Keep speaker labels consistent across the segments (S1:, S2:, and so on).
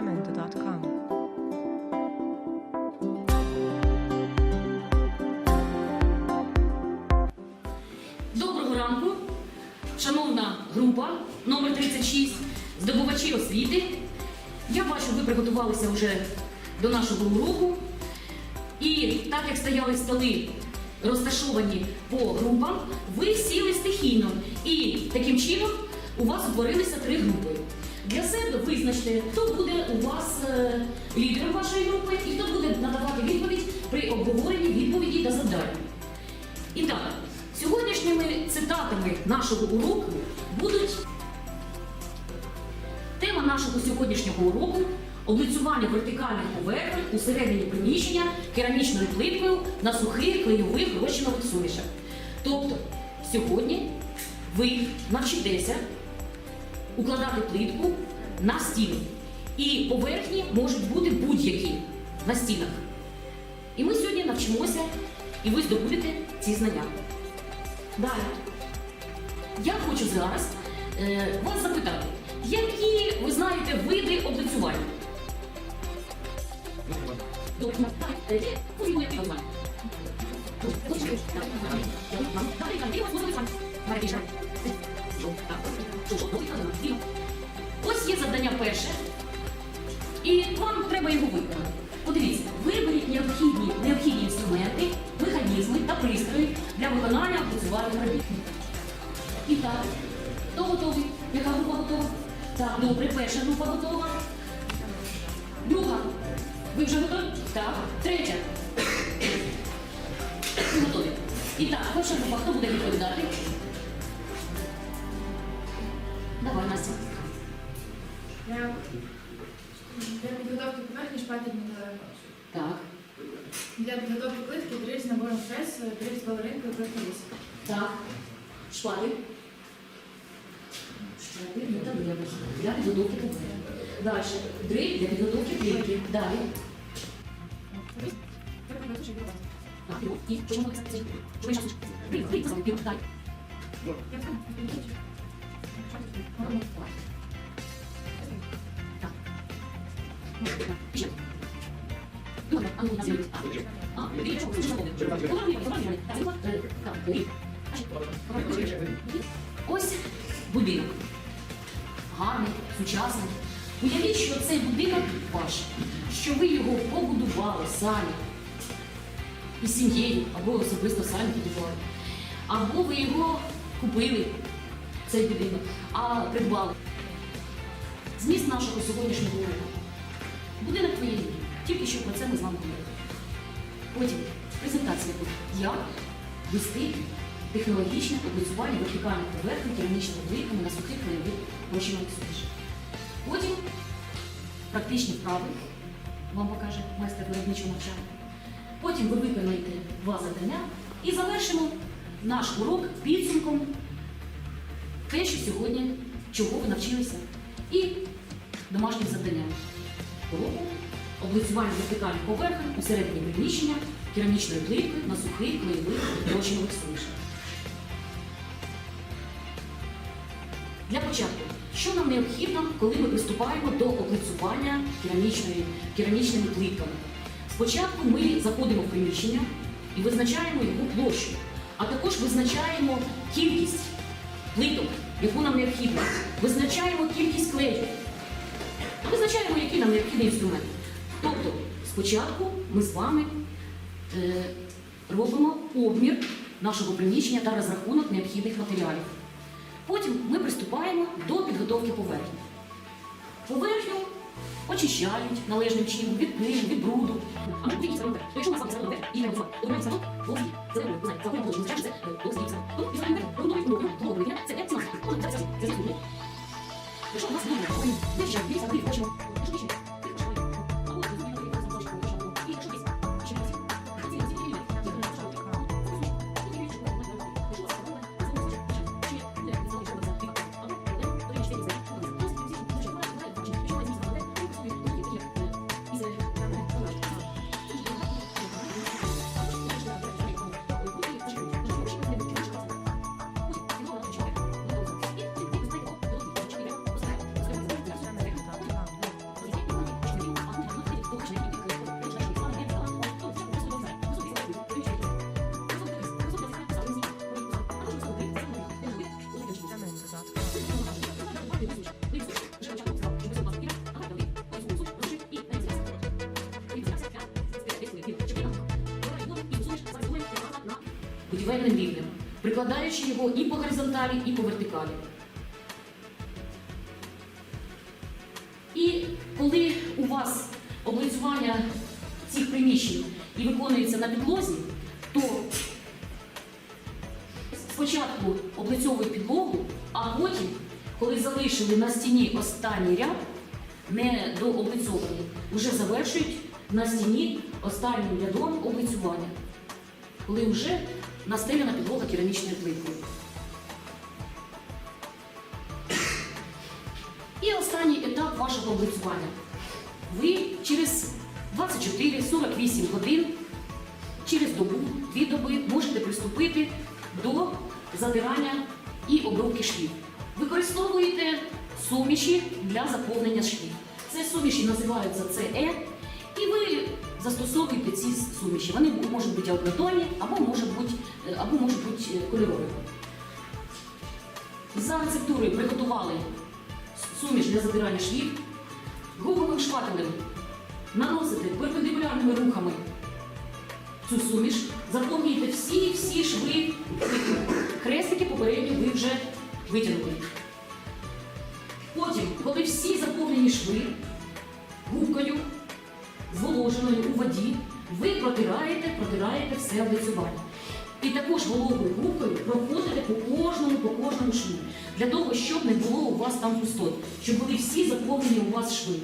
S1: www.sacramento.com.
S2: Доброго ранку, шановна група номер 36 здобувачі освіти. Я бачу, ви приготувалися вже до нашого уроку. І так як стояли столи розташовані по групам, ви сіли стихійно. І таким чином у вас утворилися три групи. Для себе визначте, хто буде у вас е, лідером вашої групи і хто буде надавати відповідь при обговоренні відповіді та завдань. І так, сьогоднішніми цитатами нашого уроку будуть тема нашого сьогоднішнього уроку облицювання вертикальних поверхень у середині приміщення керамічною плиткою на сухих клейових розчинових сумішах. Тобто, сьогодні ви навчитеся укладати плитку на стіну. І поверхні можуть бути будь-які на стінах. І ми сьогодні навчимося, і ви здобудете ці знання. Далі. Я хочу зараз е, вас запитати, які ви знаєте види облицювання? Ось є завдання перше. І вам треба його виконати. Подивіться, виберіть необхідні, необхідні інструменти, механізми та пристрої для виконання працювальних робіт. І так, хто готовий? Яка група готова? Так, добре, перша група готова. Друга. Ви вже готові? Так. Третя. Ви готові. І так, перша група, хто буде відповідати?
S3: Підготовки поверхні шпатель.
S2: Так.
S3: Для підготовки плитки дріль з набором фрез, дріль з балеринкою, профіліс.
S2: Так. Шпаль. Шпаль металевий. Для підготовки поверхні. Далі. Дриль для підготовки плитки. Далі. Так, і чому ми це? Чому? Дриль, дриль, дриль, далі. Так. Ось будинок. Гарний, сучасний. Уявіть, що цей будинок ваш, що ви його побудували самі із сім'єю, або особисто самі будували. Або ви його купили, цей будинок, а придбали. Зміст нашого сьогоднішнього уроку. Будинок твоєї. Тільки що про це ми з вами говорили. Потім презентація буде. Як вести технологічне облицювання вертикальних поверхень керамічними плитками на сухих клеєвих розчинових сумішах. Потім практичні вправи вам покаже майстер виробничого навчання. Потім ви виконаєте два завдання і завершимо наш урок підсумком те, що сьогодні, чого ви навчилися, і домашнім завданням уроку облицювання вертикальних поверхень у середині приміщення керамічної плитки на сухих клеєвих розчинових сумішах. Для початку, що нам необхідно, коли ми приступаємо до облицювання керамічними плитками? Спочатку ми заходимо в приміщення і визначаємо його площу, а також визначаємо кількість плиток, яку нам необхідно. Визначаємо кількість клею. Визначаємо, який нам необхідний інструмент. Тобто, спочатку ми з вами е, робимо обмір нашого приміщення та розрахунок необхідних матеріалів. Потім ми приступаємо до підготовки поверхні. Поверхню очищають належним чином від пилу, від бруду. А Якщо у нас саме і не працювати, то ми саме плоский, це не знаю, будівельним рівнем, прикладаючи його і по горизонталі, і по вертикалі. І коли у вас облицювання цих приміщень і виконується на підлозі, то спочатку облицьовують підлогу, а потім, коли залишили на стіні останній ряд, не дооблицьований, вже завершують на стіні останнім рядом облицювання, коли вже настеляна підлога керамічною плиткою. І останній етап вашого облицювання. Ви через 24-48 годин, через добу, дві доби можете приступити до задирання і обробки швів. Використовуєте суміші для заповнення швів. Це суміші називаються і ви застосовуєте ці суміші. Вони можуть бути однотонні або можуть бути, або можуть бути е, кольорові. За рецептурою приготували суміш для задирання швів, гумовим шпателем наносите перпендикулярними рухами цю суміш, заповнюєте всі-всі шви. Хрестики попередньо ви вже витягнули. Потім, коли всі заповнені шви губкою, зволоженою воді, ви протираєте, протираєте все облицювання. І також вологою губкою проходите по кожному, по кожному шву, для того, щоб не було у вас там пустот, щоб були всі заповнені у вас шви.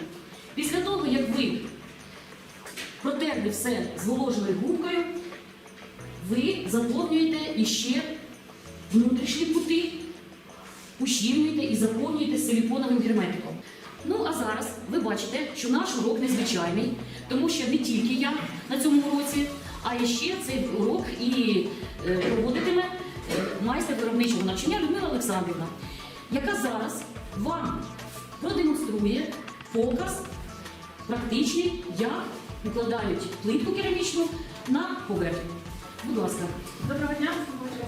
S2: Після того, як ви протерли все зволоженою губкою, ви заповнюєте іще внутрішні кути, ущільнюєте і заповнюєте силіконовим герметиком. Ну а зараз ви бачите, що наш урок незвичайний, тому що не тільки я на цьому уроці, а ще цей урок і е, проводитиме е, майстер виробничого навчання Людмила Олександрівна, яка зараз вам продемонструє показ практичний, як викладають плитку керамічну на поверхню. Будь ласка.
S3: Доброго дня,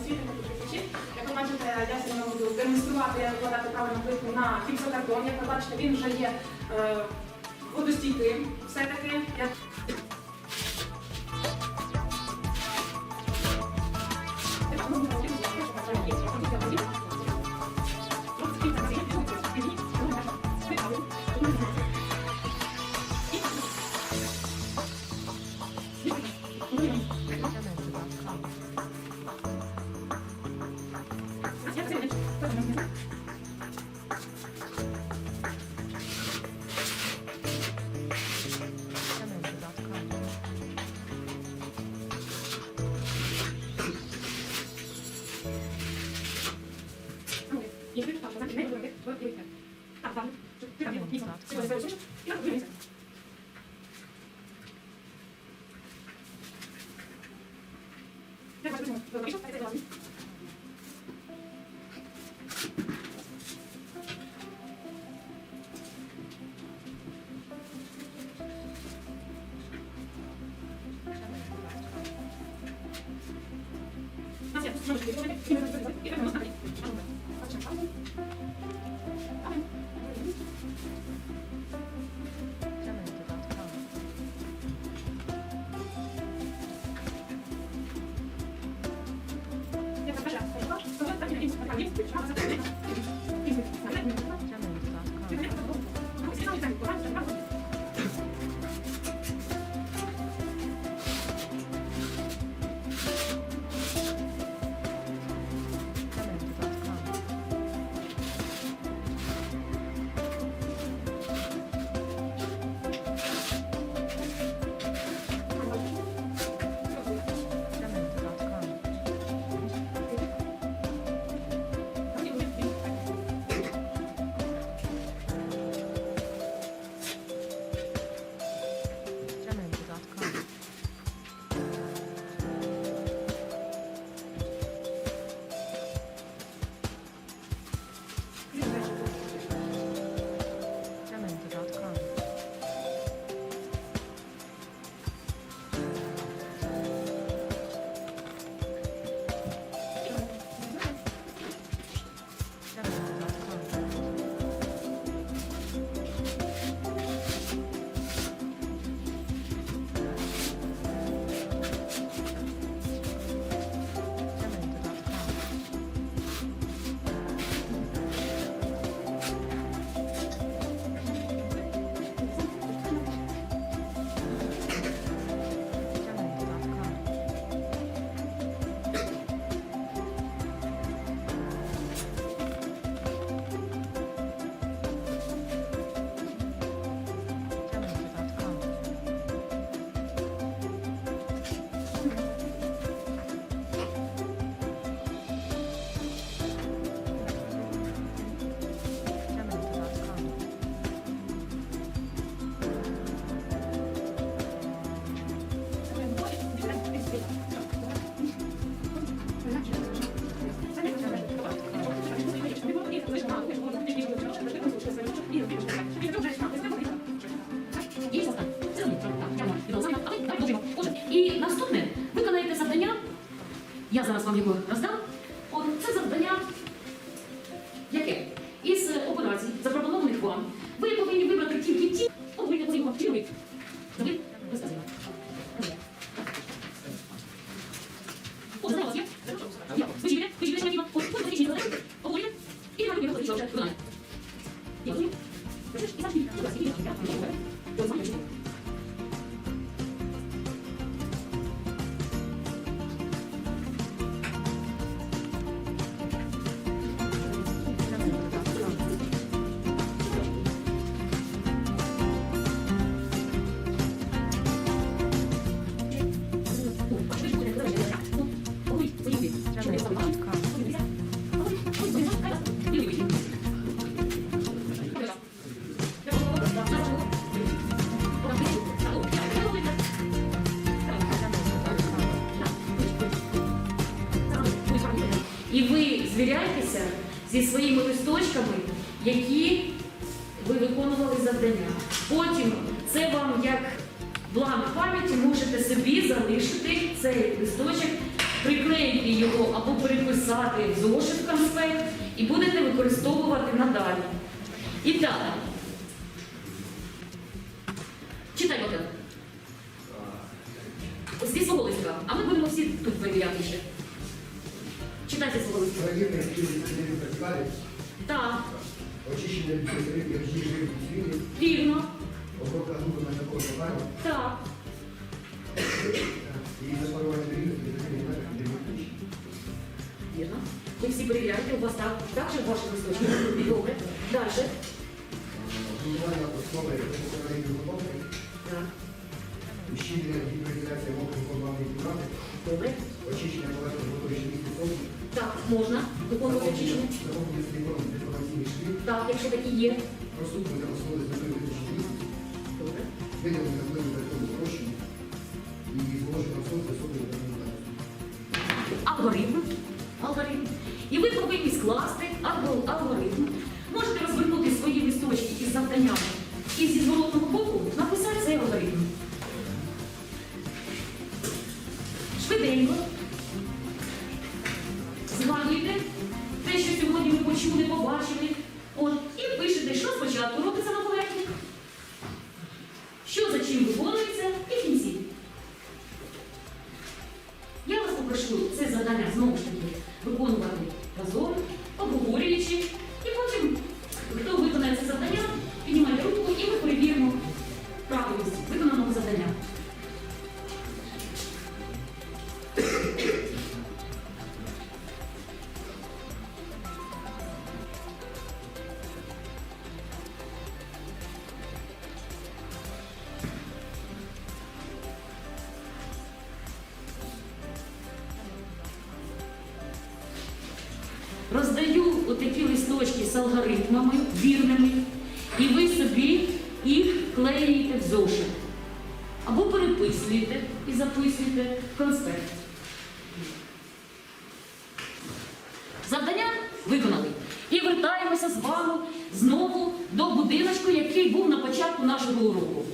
S3: освіти, глядачі. Як ви бачите, я сьогодні буду демонструвати, як викладати правильно плитку на гіпсокартон. Як ви бачите, він вже є е, водостійким. Все-таки
S2: Tamam. Hangi bıçak dedik? Я зараз вам його роздам. Зі своїми листочками, які ви виконували завдання. Потім це вам як бланк пам'яті можете собі залишити цей листочок, приклеїти його або переписати в зошит конспект і будете використовувати надалі. І так. Читай, Богдан. Зі свого листка. А ми будемо всі тут перевіряти ще. Читайте свого листка.
S1: Проверка активности вертикали,
S2: Так,
S1: очищение режим свиньи,
S2: вірно.
S1: обробка зуба на такого товару
S2: Так.
S1: и запорование периода для
S2: Вірно. Ви всі перевіряєте, у вас так, так же ваші листочки. Добре. Далі.
S1: Будування основи виконання підготовки,
S2: Так.
S1: ущільнення гідроізоляція мокрих формальних кімнати,
S2: Добре.
S1: очищення поверхні
S2: можна виконувати
S1: швів,
S2: Так, якщо такі є.
S1: проступнення основи з метою
S2: Добре.
S1: виділення впливу і сонця особливо документації.
S2: Алгоритм. Алгоритм. І ви повинні скласти алгоритм. Можете розвернути свої листочки із завданнями і зі зворотного боку Brite. Їх клеїте в зошит. Або переписуєте і записуєте в конспект. Завдання виконали. І вертаємося з вами знову до будиночку, який був на початку нашого уроку.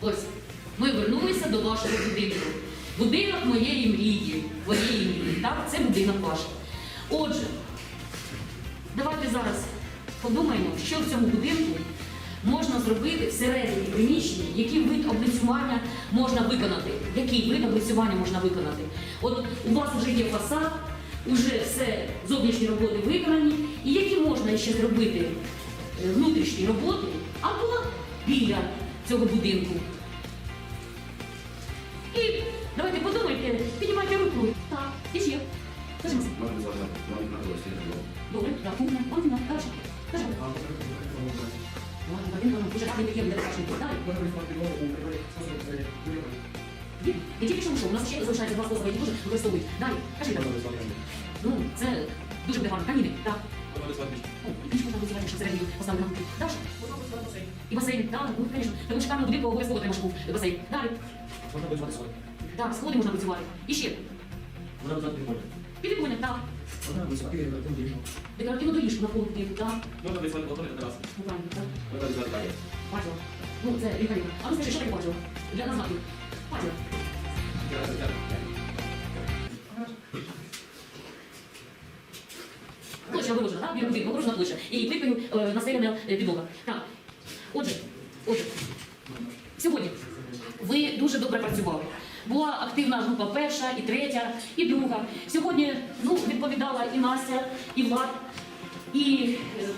S2: Ось, ми вернулися до вашого будинку. Будинок моєї мрії, мрії. Так, це будинок ваш. Отже, давайте зараз подумаємо, що в цьому будинку можна зробити всередині приміщення, який вид облицювання можна виконати. Який вид облицювання можна виконати? От у вас вже є фасад, уже все зовнішні роботи виконані, і які можна ще зробити е, внутрішні роботи або біля цього будинку. Добре, так, кухня, кухня, каже. Каже. Ладно, Вадим, вам дуже приємний декашний Далі. Ні, Не тільки що вийшов, у нас ще залишається два способи, які дуже використовують. Далі, кажи так. Ну, це дуже буде гарно. Каміни, так. О, і книжку можна визивати, що всередині поставили на руки. Далі. І басейн, так, ну, звісно. Тому що там будинку обов'язково треба був басейн. Далі.
S4: Можна працювати сьогодні.
S2: Так, сходи можна працювати. І ще.
S4: Можна працювати підпольно.
S2: Підвіконня, так.
S4: Можна працювати декоративну
S2: доріжку на будинку, так.
S4: Можна працювати балкони та тераси.
S2: Ну, правильно, так.
S4: Можна далі.
S2: Бачила. Ну, це лікарі. А скажи, що таке бачила? Для нас знаків. Бачила. Площа виложена, так? Біля будинку, виложена площа. І плиткою настеляна е, підлога. Так. Отже, отже, сьогодні ви дуже добре працювали. Була активна група перша, і третя, і друга. Сьогодні ну, відповідала і Настя, і Влад, і е,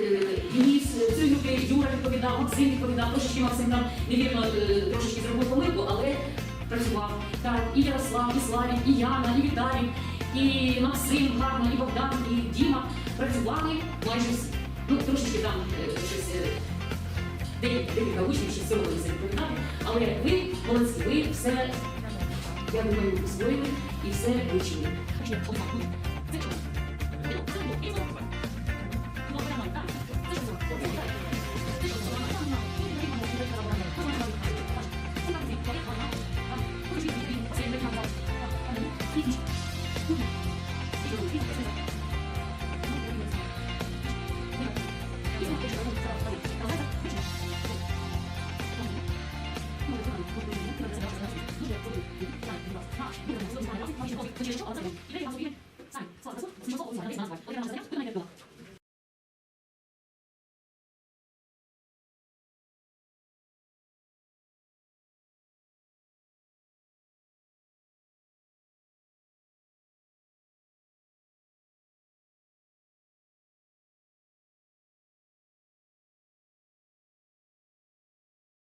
S2: е, Денис, Юра відповідав, Максим відповідав, трошечки Максим там, невірно, е, трошечки зробив помилку, але працював. Так, і Ярослав, і Славік, і Яна, і Віталій, і Максим гарно, і Богдан, і Діма працювали майже всі. Ну, трошечки там щось. декілька учнів ще соромилися відповідати, але ви молодці, ви все, я думаю, освоїли і все вивчили. Це чого? Thank you.